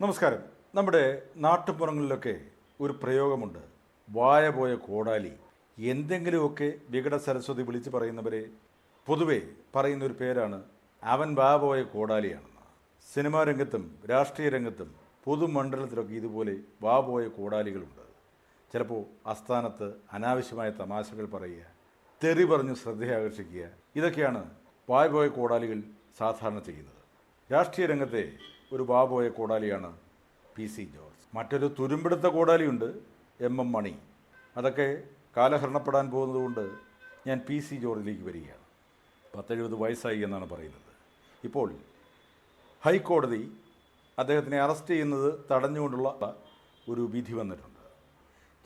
നമസ്കാരം. നമ്മുടെ നാട്ടുപുറങ്ങളിലൊക്കെ ഒരു പ്രയോഗമുണ്ട്. വായ പോയ കോടാലി. എന്തെങ്കിലുമൊക്കെ വികട സരസ്വതി വിളിച്ച് പറയുന്നവരെ പൊതുവെ പറയുന്ന ഒരു പേരാണ് അവൻ വാ പോയ കോടാലിയാണെന്ന്. സിനിമാ രംഗത്തും രാഷ്ട്രീയ രംഗത്തും പൊതുമണ്ഡലത്തിലൊക്കെ ഇതുപോലെ വാ പോയ കോടാലികളുണ്ട്. ചിലപ്പോൾ ആസ്ഥാനത്ത് അനാവശ്യമായ തമാശകൾ പറയുക തെറി പറഞ്ഞ് ശ്രദ്ധയാകർഷിക്കുക ഇതൊക്കെയാണ് വായ്പോയ കോടാലികൾ സാധാരണ ചെയ്യുന്നത്. രാഷ്ട്രീയ രംഗത്തെ ഒരു വാപോയ കോടാലിയാണ് പി സി ജോർജ്. മറ്റൊരു തുരുമ്പെടുത്ത കോടാലിയുണ്ട് എം എം മണി. അതൊക്കെ കാലഹരണപ്പെടാൻ പോകുന്നതുകൊണ്ട് ഞാൻ പി സി ജോർജിലേക്ക് വരികയാണ്. പത്തെഴുപത് വയസ്സായി എന്നാണ് പറയുന്നത്. ഇപ്പോൾ ഹൈക്കോടതി അദ്ദേഹത്തിനെ അറസ്റ്റ് ചെയ്യുന്നത് തടഞ്ഞുകൊണ്ടുള്ള ഒരു വിധി വന്നിട്ടുണ്ട്.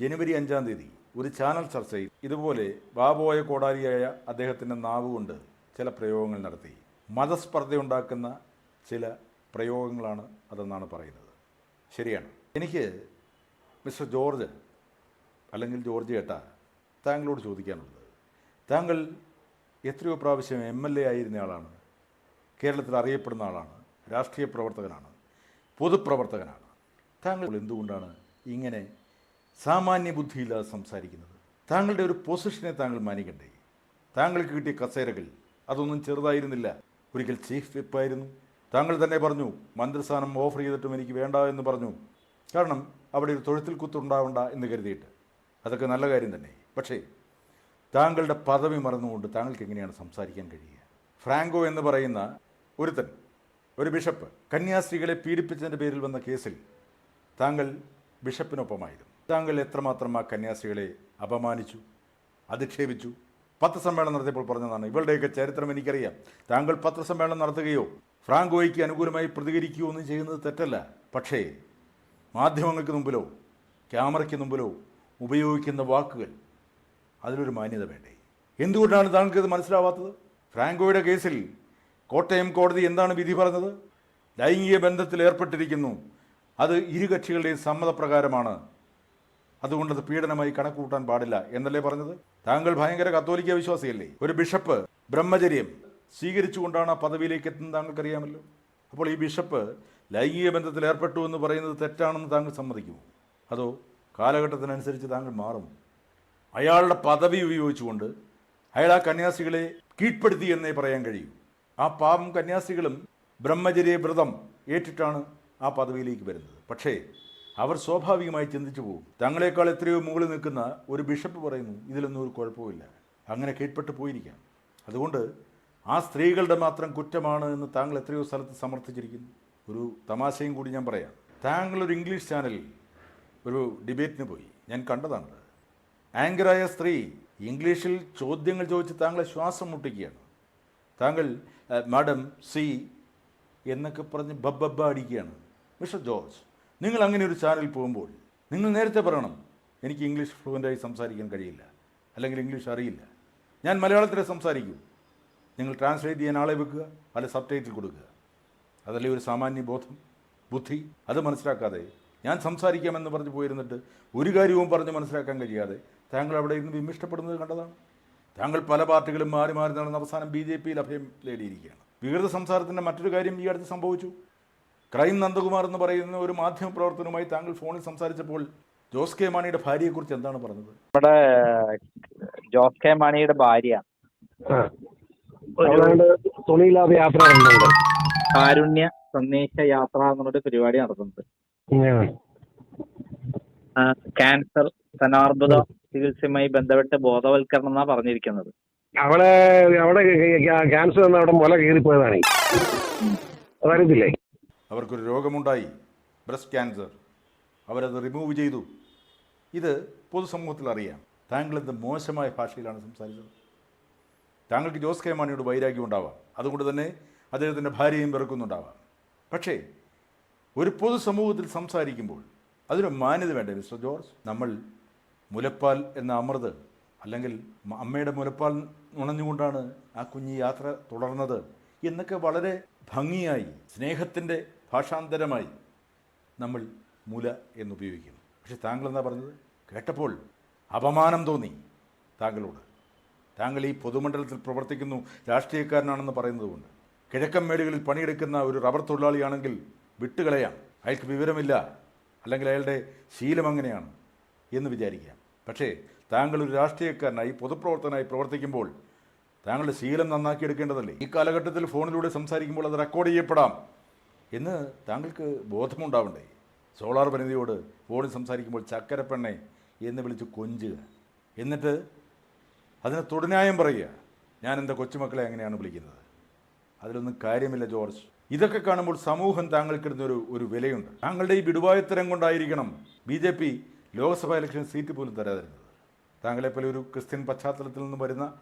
ജനുവരി അഞ്ചാം തീയതി ഒരു ചാനൽ ചർച്ചയിൽ ഇതുപോലെ ബാബോയ കോടാലിയായ അദ്ദേഹത്തിന്റെ നാവ് കൊണ്ട് ചില പ്രയോഗങ്ങൾ നടത്തി. മതസ്പർദ്ധയുണ്ടാക്കുന്ന ചില പ്രയോഗങ്ങളാണ് അതെന്നാണ് പറയുന്നത്. ശരിയാണ്. എനിക്ക് മിസ്റ്റർ ജോർജ് അല്ലെങ്കിൽ ജോർജ് ഏട്ട താങ്കളോട് ചോദിക്കാനുള്ളത്. താങ്കൾ എത്രയോ പ്രാവശ്യം എം എൽ എ ആയിരുന്ന ആളാണ്. കേരളത്തിൽ അറിയപ്പെടുന്ന ആളാണ്. രാഷ്ട്രീയ പ്രവർത്തകനാണ്. പൊതുപ്രവർത്തകനാണ്. താങ്കൾ എന്തുകൊണ്ടാണ് ഇങ്ങനെ സാമാന്യ ബുദ്ധിയില്ലാതെ സംസാരിക്കുന്നത്? താങ്കളുടെ ഒരു പൊസിഷനെ താങ്കൾ മാനിക്കണ്ടേ? താങ്കൾക്ക് കിട്ടിയ കസേരകൾ അതൊന്നും ചെറുതായിരുന്നില്ല. ഒരിക്കൽ ചീഫ് വിപ്പായിരുന്നു താങ്കൾ തന്നെ പറഞ്ഞു മന്ത്രിസ്ഥാനം ഓഫർ ചെയ്തിട്ടും എനിക്ക് വേണ്ട എന്ന് പറഞ്ഞു. കാരണം അവിടെ ഒരു തൊഴുത്തിൽ കുത്തുണ്ടാവണ്ട എന്ന് കരുതിയിട്ട്. അതൊക്കെ നല്ല കാര്യം തന്നെ. പക്ഷേ താങ്കളുടെ പദവി മറന്നുകൊണ്ട് താങ്കൾക്ക് എങ്ങനെയാണ് സംസാരിക്കാൻ കഴിയുക? ഫ്രാങ്കോ എന്ന് പറയുന്ന ഒരുത്തൻ ഒരു ബിഷപ്പ് കന്യാസ്ത്രീകളെ പീഡിപ്പിച്ചതിന്റെ പേരിൽ വന്ന കേസിൽ താങ്കൾ ബിഷപ്പിനൊപ്പമായിരുന്നു. താങ്കൾ എത്രമാത്രം ആ കന്യാസ്ത്രീകളെ അപമാനിച്ചു അധിക്ഷേപിച്ചു? പത്രസമ്മേളനം നടത്തിയപ്പോൾ പറഞ്ഞതാണ് ഇവളുടെയൊക്കെ ചരിത്രം എനിക്കറിയാം. താങ്കൾ പത്രസമ്മേളനം നടത്തുകയോ ഫ്രാങ്കോയ്ക്ക് അനുകൂലമായി പ്രതികരിക്കുകയൊന്നും ചെയ്യുന്നത് തെറ്റല്ല. പക്ഷേ മാധ്യമങ്ങൾക്ക് മുമ്പിലോ ക്യാമറയ്ക്ക് മുമ്പിലോ ഉപയോഗിക്കുന്ന വാക്കുകൾ അതിലൊരു മാന്യത വേണ്ടേ? എന്തുകൊണ്ടാണ് താങ്കൾക്ക് ഇത് മനസ്സിലാവാത്തത്? ഫ്രാങ്കോയുടെ കേസിൽ കോട്ടയം കോടതി എന്താണ് വിധി പറഞ്ഞത്? ലൈംഗിക ബന്ധത്തിൽ ഏർപ്പെട്ടിരിക്കുന്നു. അത് ഇരു കക്ഷികളുടെയും സമ്മതപ്രകാരമാണ്. അതുകൊണ്ട് അത് പീഡനമായി കണക്കുകൂട്ടാൻ പാടില്ല എന്നല്ലേ പറഞ്ഞത്? താങ്കൾ ഭയങ്കര കത്തോലിക്ക വിശ്വാസിയല്ലേ? ഒരു ബിഷപ്പ് ബ്രഹ്മചര്യം സ്വീകരിച്ചുകൊണ്ടാണ് ആ പദവിയിലേക്ക് എത്തുന്നത് താങ്കൾക്കറിയാമല്ലോ? അപ്പോൾ ഈ ബിഷപ്പ് ലൈംഗിക ബന്ധത്തിൽ ഏർപ്പെട്ടു എന്ന് പറയുന്നത് തെറ്റാണെന്ന് താങ്കൾ സമ്മതിക്കുമോ? അതോ കാലഘട്ടത്തിനനുസരിച്ച് താങ്കൾ മാറും അയാളുടെ പദവി ഉപയോഗിച്ചുകൊണ്ട് അയാൾ ആ കന്യാസികളെ കീഴ്പ്പെടുത്തി എന്നേ പറയാൻ കഴിയൂ. ആ പാവം കന്യാസികളും ബ്രഹ്മചര്യ വ്രതം ഏറ്റിട്ടാണ് ആ പദവിയിലേക്ക് വരുന്നത്. പക്ഷേ അവർ സ്വാഭാവികമായി ചിന്തിച്ചു പോകും. തങ്ങളെക്കാൾ എത്രയോ മുകളിൽ നിൽക്കുന്ന ഒരു ബിഷപ്പ് പറയുന്നു ഇതിലൊന്നും ഒരു കുഴപ്പമില്ല അങ്ങനെ കീഴ്പ്പെട്ട് പോയിരിക്കാം അതുകൊണ്ട് ആ സ്ത്രീകളുടെ മാത്രം കുറ്റമാണ് എന്ന് താങ്കൾ എത്രയോ സ്ഥലത്ത് സമർത്ഥിച്ചിരിക്കുന്നു. ഒരു തമാശയും കൂടി ഞാൻ പറയാം. താങ്കൾ ഒരു ഇംഗ്ലീഷ് ചാനലിൽ ഒരു ഡിബേറ്റിന് പോയി. ഞാൻ കണ്ടതാണ് ആങ്കറായ സ്ത്രീ ഇംഗ്ലീഷിൽ ചോദ്യങ്ങൾ ചോദിച്ച് താങ്കളെ ശ്വാസം മുട്ടിക്കുകയാണ്. താങ്കൾ മാഡം സി എന്നൊക്കെ പറഞ്ഞ് ബബ്ബബ്ബ അടിക്കുകയാണ്. മിസ്റ്റർ ജോർജ് നിങ്ങൾ അങ്ങനെ ഒരു ചാനലിൽ പോകുമ്പോൾ നിങ്ങൾ നേരത്തെ പറയണം എനിക്ക് ഇംഗ്ലീഷ് ഫ്ലുവന്റായി സംസാരിക്കാൻ കഴിയില്ല അല്ലെങ്കിൽ ഇംഗ്ലീഷ് അറിയില്ല. ഞാൻ മലയാളത്തിലെ സംസാരിക്കൂ. നിങ്ങൾ ട്രാൻസ്ലേറ്റ് ചെയ്യാൻ ആളെ വെക്കുക അല്ലെ സബ് ടൈറ്റിൽ കൊടുക്കുക. അതല്ലേ ഒരു സാമാന്യ ബോധം ബുദ്ധി? അത് മനസ്സിലാക്കാതെ ഞാൻ സംസാരിക്കാമെന്ന് പറഞ്ഞ് പോയിരുന്നിട്ട് ഒരു കാര്യവും പറഞ്ഞ് മനസ്സിലാക്കാൻ കഴിയാതെ താങ്കൾ അവിടെ ഇരുന്ന് വിമിഷ്ടപ്പെടുന്നത് കണ്ടതാണ്. താങ്കൾ പല പാർട്ടികളും മാറി മാറി നടന്ന അവസാനം ബി ജെ പിയിൽ അഭയം നേടിയിരിക്കുകയാണ്. വികൃത സംസാരത്തിന്റെ മറ്റൊരു കാര്യം ഈ അടുത്ത് സംഭവിച്ചു. ക്രൈം നന്ദകുമാർ എന്ന് പറയുന്ന ഒരു മാധ്യമ പ്രവർത്തനവുമായി താങ്കൾ ഫോണിൽ സംസാരിച്ചപ്പോൾ ജോസ് കെ മാണിയുടെ ഭാര്യയെക്കുറിച്ച് എന്താണ് പറഞ്ഞത്? നമ്മുടെ ജോസ് കെ മാണിയുടെ ഭാര്യ. തുണിയില്ലാതെ യാത്ര കാരുണ്യ സന്ദേശ യാത്ര എന്നുള്ളൊരു പരിപാടി നടത്തുന്നുണ്ട്. ആ, ക്യാൻസർ സ്തനാർബുദ ചികിത്സയുമായി ബന്ധപ്പെട്ട് ബോധവൽക്കരണം എന്നാ പറഞ്ഞിരിക്കുന്നത്. അവിടെ അവിടെ ക്യാൻസർ അവിടെ മുല കീറിപ്പോയതാണ്. അതറിയത്തില്ലേ അവർക്കൊരു രോഗമുണ്ടായി ബ്രസ്റ്റ് ക്യാൻസർ. അവരത് റിമൂവ് ചെയ്തു. ഇത് പൊതുസമൂഹത്തിൽ അറിയാം താങ്കൾ എന്ത് മോശമായ ഭാഷയിലാണ് സംസാരിച്ചത്? താങ്കൾക്ക് ജോസ് കെ മാണിയോട് വൈരാഗ്യം ഉണ്ടാവാം. അതുകൊണ്ട് തന്നെ അദ്ദേഹത്തിന്റെ ഭാര്യയും വെറുക്കുന്നുണ്ടാവാം. പക്ഷേ ഒരു പൊതുസമൂഹത്തിൽ സംസാരിക്കുമ്പോൾ അതിനൊരു മാന്യത വേണ്ടേ മിസ്റ്റർ ജോർജ്? നമ്മൾ മുലപ്പാൽ എന്ന അമൃത് അല്ലെങ്കിൽ അമ്മയുടെ മുലപ്പാൽ ഉണഞ്ഞുകൊണ്ടാണ് ആ കുഞ്ഞ് യാത്ര തുടർന്നത് എന്നൊക്കെ വളരെ ഭംഗിയായി സ്നേഹത്തിന്റെ ഭാഷാന്തരമായി നമ്മൾ മുല എന്നുപയോഗിക്കും പക്ഷെ താങ്കൾ എന്താ പറഞ്ഞത്? കേട്ടപ്പോൾ അപമാനം തോന്നി താങ്കളോട്. താങ്കൾ ഈ പൊതുമണ്ഡലത്തിൽ പ്രവർത്തിക്കുന്നു രാഷ്ട്രീയക്കാരനാണെന്ന് പറയുന്നതുകൊണ്ട്. കിഴക്കൻ മേടുകളിൽ പണിയെടുക്കുന്ന ഒരു റബ്ബർ തൊഴിലാളിയാണെങ്കിൽ വിട്ടുകളയാം. അയാൾക്ക് വിവരമില്ല. അല്ലെങ്കിൽ അയാളുടെ ശീലം അങ്ങനെയാണ് എന്ന് വിചാരിക്കാം പക്ഷേ താങ്കൾ ഒരു രാഷ്ട്രീയക്കാരനായി പൊതുപ്രവർത്തകനായി പ്രവർത്തിക്കുമ്പോൾ താങ്കളുടെ ശീലം നന്നാക്കി എടുക്കേണ്ടതല്ലേ ഈ കാലഘട്ടത്തിൽ ഫോണിലൂടെ സംസാരിക്കുമ്പോൾ അത് റെക്കോർഡ് ചെയ്യപ്പെടാം എന്ന് താങ്കൾക്ക് ബോധമുണ്ടാവണ്ടേ? സോളാർ പരിധിയോട് ഫോണിൽ സംസാരിക്കുമ്പോൾ ചക്കരപ്പെണ്ണെ എന്ന് വിളിച്ച് കൊഞ്ചുക. എന്നിട്ട് അതിന് തൊടുന്യായം പറയുക. ഞാൻ എന്റെ കൊച്ചുമക്കളെ എങ്ങനെയാണ് വിളിക്കുന്നത്? അതിലൊന്നും കാര്യമില്ല ജോർജ്. ഇതൊക്കെ കാണുമ്പോൾ സമൂഹം താങ്കൾക്കിടുന്ന ഒരു ഒരു വിലയുണ്ട്. താങ്കളുടെ ഈ വിടുവായത്തരം കൊണ്ടായിരിക്കണം B J P Lok Sabha election seat പോലും തരാതിരുന്നത്. താങ്കളെപ്പോലെ ഒരു ക്രിസ്ത്യൻ പശ്ചാത്തലത്തിൽ നിന്ന് വരുന്ന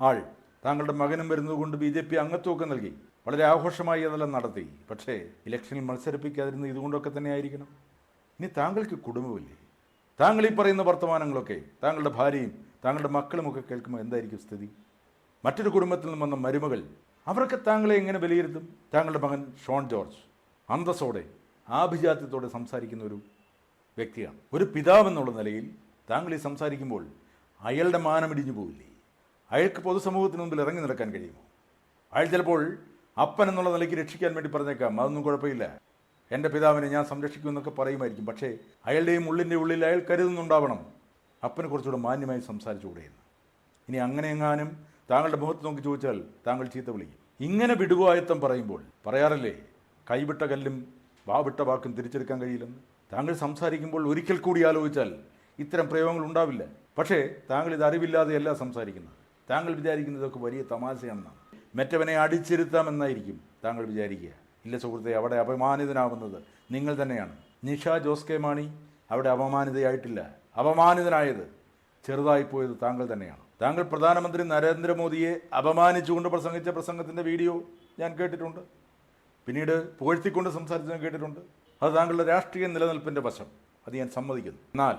ആൾ താങ്കളുടെ മകനും വരുന്നതുകൊണ്ട് ബി ജെ പി അംഗത്വമൊക്കെ നൽകി. വളരെ ആഘോഷമായി അതെല്ലാം നടത്തി. പക്ഷേ ഇലക്ഷനിൽ മത്സരിപ്പിക്കാതിരുന്ന ഇതുകൊണ്ടൊക്കെ തന്നെ ആയിരിക്കണം ഇനി താങ്കൾക്ക് കുടുംബമില്ലേ? താങ്കൾ ഈ പറയുന്ന വർത്തമാനങ്ങളൊക്കെ താങ്കളുടെ ഭാര്യയും താങ്കളുടെ മക്കളുമൊക്കെ കേൾക്കുമ്പോൾ എന്തായിരിക്കും സ്ഥിതി? മറ്റൊരു കുടുംബത്തിൽ നിന്നും വന്ന മരുമകൾ അവരൊക്കെ താങ്കളെ എങ്ങനെ വിലയിരുത്തും താങ്കളുടെ മകൻ ഷോൺ ജോർജ് അന്തസ്സോടെ ആഭിജാത്യത്തോടെ സംസാരിക്കുന്ന ഒരു വ്യക്തിയാണ്. ഒരു പിതാവ് എന്നുള്ള നിലയിൽ താങ്കൾ ഈ സംസാരിക്കുമ്പോൾ അയാളുടെ മാനമിടിഞ്ഞു പോവില്ലേ? അയാൾക്ക് പൊതുസമൂഹത്തിന് മുമ്പിൽ ഇറങ്ങി നടക്കാൻ കഴിയുമോ? അയാൾ ചിലപ്പോൾ അപ്പൻ എന്നുള്ള നിലയ്ക്ക് രക്ഷിക്കാൻ വേണ്ടി പറഞ്ഞേക്കാം. അതൊന്നും കുഴപ്പമില്ല. എന്റെ പിതാവിനെ ഞാൻ സംരക്ഷിക്കുമെന്നൊക്കെ പറയുമായിരിക്കും. പക്ഷേ അയാളുടെയും ഉള്ളിന്റെ ഉള്ളിൽ അയാൾ കരുതുന്നുണ്ടാവണം. അപ്പനെ കുറച്ചുകൂടെ മാന്യമായി സംസാരിച്ചുകൂടെ എന്ന് ഇനി അങ്ങനെ എങ്ങാനും താങ്കളുടെ മുഖത്ത് നോക്കി ചോദിച്ചാൽ താങ്കൾ ചീത്ത വിളിക്കും. ഇങ്ങനെ വിടുവായത്തം പറയുമ്പോൾ പറയാറില്ലേ കൈവിട്ട കല്ലും വാവിട്ട വാക്കും തിരിച്ചെടുക്കാൻ കഴിയില്ലെന്ന്. താങ്കൾ സംസാരിക്കുമ്പോൾ ഒരിക്കൽ കൂടി ആലോചിച്ചാൽ ഇത്തരം പ്രയോഗങ്ങൾ ഉണ്ടാവില്ല. പക്ഷേ താങ്കൾ ഇത് അറിവില്ലാതെയല്ല സംസാരിക്കുന്നത്. താങ്കൾ വിചാരിക്കുന്നതൊക്കെ വലിയ തമാശയാണെന്നാണ്. മറ്റവനെ അടിച്ചിരുത്താമെന്നായിരിക്കും താങ്കൾ വിചാരിക്കുക. ഇല്ല സുഹൃത്തെ അവിടെ അപമാനിതനാവുന്നത് നിങ്ങൾ തന്നെയാണ്. നിഷ ജോസ് കെ മാണി അവിടെ അപമാനിതയായിട്ടില്ല. അപമാനിതനായത് ചെറുതായി പോയത് താങ്കൾ തന്നെയാണ്. താങ്കൾ പ്രധാനമന്ത്രി നരേന്ദ്രമോദിയെ അപമാനിച്ചുകൊണ്ട് പ്രസംഗിച്ച പ്രസംഗത്തിന്റെ വീഡിയോ ഞാൻ കേട്ടിട്ടുണ്ട്. പിന്നീട് പുകഴ്ത്തിക്കൊണ്ട് സംസാരിച്ചത് കേട്ടിട്ടുണ്ട്. അത് താങ്കളുടെ രാഷ്ട്രീയ നിലനിൽപ്പിന്റെ വശം. അത് ഞാൻ സമ്മതിക്കുന്നു. എന്നാൽ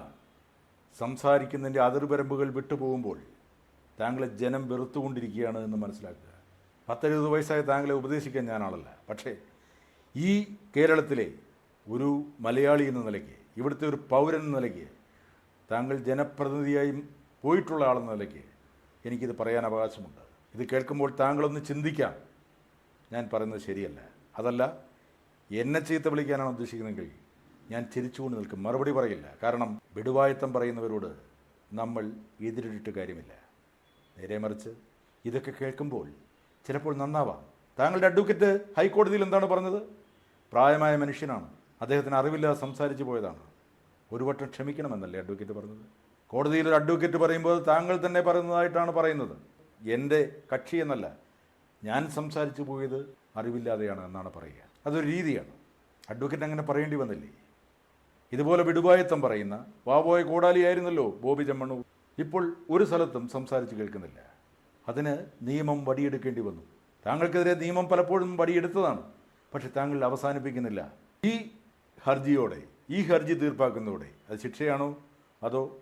സംസാരിക്കുന്നതിന്റെ അതിർവരമ്പുകൾ വിട്ടുപോകുമ്പോൾ താങ്കളെ ജനം വെറുത്തുകൊണ്ടിരിക്കുകയാണ് എന്ന് മനസ്സിലാക്കുക. പത്തെഴുപത് വയസ്സായ താങ്കളെ ഉപദേശിക്കാൻ ഞാനാളല്ല. പക്ഷേ ഈ കേരളത്തിലെ ഒരു മലയാളി എന്ന നിലയ്ക്ക് ഇവിടുത്തെ ഒരു പൗരൻ എന്ന നിലയ്ക്ക് താങ്കൾ ജനപ്രതിനിധിയായും പോയിട്ടുള്ള ആളെന്ന നിലയ്ക്ക് എനിക്കിത് പറയാൻ അവകാശമുണ്ട്. ഇത് കേൾക്കുമ്പോൾ താങ്കളൊന്ന് ചിന്തിക്കാം. ഞാൻ പറയുന്നത് ശരിയല്ല. അതല്ല എന്നെ ചീത്ത വിളിക്കാനാണ് ഉദ്ദേശിക്കുന്നതെങ്കിൽ ഞാൻ ചിരിച്ചുകൊണ്ട് നിൽക്കും. മറുപടി പറയില്ല. കാരണം വിടുവായത്തം പറയുന്നവരോട് നമ്മൾ എതിരിട്ടിട്ട് കാര്യമില്ല. നേരെ മറിച്ച് ഇതൊക്കെ കേൾക്കുമ്പോൾ ചിലപ്പോൾ നന്നാവാം. താങ്കളുടെ അഡ്വക്കറ്റ് ഹൈക്കോടതിയിൽ എന്താണ് പറഞ്ഞത്? പ്രായമായ മനുഷ്യനാണ്. അദ്ദേഹത്തിന് അറിവില്ലാതെ സംസാരിച്ചു പോയതാണ്. ഒരു വട്ടം ക്ഷമിക്കണമെന്നല്ലേ അഡ്വക്കേറ്റ് പറഞ്ഞത്? കോടതിയിൽ ഒരു അഡ്വക്കേറ്റ് പറയുമ്പോൾ താങ്കൾ തന്നെ പറയുന്നതായിട്ടാണ് പറയുന്നത്. എന്റെ കക്ഷി എന്നല്ല ഞാൻ സംസാരിച്ചു പോയത് അറിവില്ലാതെയാണ് എന്നാണ് പറയുക. അതൊരു രീതിയാണ്. അഡ്വക്കേറ്റ് അങ്ങനെ പറയേണ്ടി വന്നില്ലേ? ഇതുപോലെ വിടുവായത്തം പറയുന്ന വാവോയ കോടാലിയായിരുന്നല്ലോ ബോബി ചെമ്മണ്ണൂർ. ഇപ്പോൾ ഒരു സ്ഥലത്തും സംസാരിച്ച് കേൾക്കുന്നില്ല. അതിന് നിയമം വടിയെടുക്കേണ്ടി വന്നു. താങ്കൾക്കെതിരെ നിയമം പലപ്പോഴും വടിയെടുത്തതാണ്. പക്ഷെ താങ്കൾ അവസാനിപ്പിക്കുന്നില്ല. ഈ ഹർജിയോടെ ഈ ഹർജി തീർപ്പാക്കുന്നതോടെ അത് ശിക്ഷയാണോ അതോ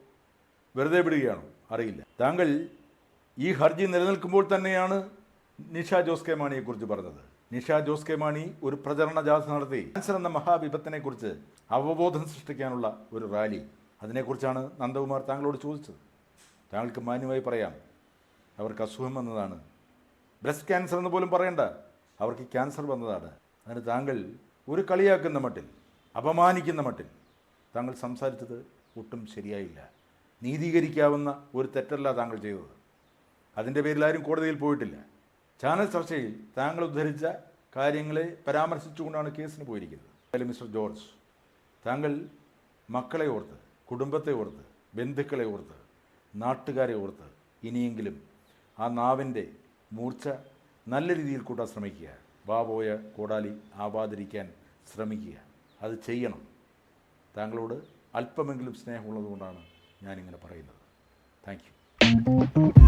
വെറുതെ വിടുകയാണോ? അറിയില്ല. താങ്കൾ ഈ ഹർജി നിലനിൽക്കുമ്പോൾ തന്നെയാണ് നിഷ ജോസ് കെ മാണിയെക്കുറിച്ച് പറഞ്ഞത്. നിഷ ജോസ് കെ മാണി ഒരു പ്രചരണ ജാഥ നടത്തി ക്യാൻസർ എന്ന മഹാവിപത്തിനെക്കുറിച്ച് അവബോധം സൃഷ്ടിക്കാനുള്ള ഒരു റാലി. അതിനെക്കുറിച്ചാണ് നന്ദകുമാർ താങ്കളോട് ചോദിച്ചത്. താങ്കൾക്ക് മാന്യമായി പറയാം. അവർക്ക് അസുഖം വന്നതാണ്. ബ്രസ്റ്റ് ക്യാൻസർ എന്ന് പോലും പറയണ്ട. അവർക്ക് ക്യാൻസർ വന്നതാണ്. അതിന് താങ്കൾ ഒരു കളിയാക്കുന്ന മട്ടിൽ അപമാനിക്കുന്ന മട്ടിൽ താങ്കൾ സംസാരിച്ചത് ഒട്ടും ശരിയായില്ല. നീതീകരിക്കാവുന്ന ഒരു തെറ്റല്ല താങ്കൾ ചെയ്തത്. അതിന്റെ പേരിൽ ആരും കോടതിയിൽ പോയിട്ടില്ല. ചാനൽ ചർച്ചയിൽ താങ്കൾ ഉദ്ധരിച്ച കാര്യങ്ങളെ പരാമർശിച്ചുകൊണ്ടാണ് കേസിന് പോയിരിക്കുന്നത്. അതിൽ മിസ്റ്റർ ജോർജ് താങ്കൾ മക്കളെ ഓർത്ത് കുടുംബത്തെ ഓർത്ത് ബന്ധുക്കളെ ഓർത്ത് നാട്ടുകാരെ ഓർത്ത് ഇനിയെങ്കിലും ആ നാവിന്റെ മൂർച്ച നല്ല രീതിയിൽ കൂട്ടാൻ ശ്രമിക്കുക. വാപോയ കോടാലി ആവാതിരിക്കാൻ ശ്രമിക്കുക. അത് ചെയ്യണം. താങ്കളോട് അല്പമെങ്കിലും സ്നേഹമുള്ളതുകൊണ്ടാണ് ഞാനിങ്ങനെ പറയുന്നത്. Thank you.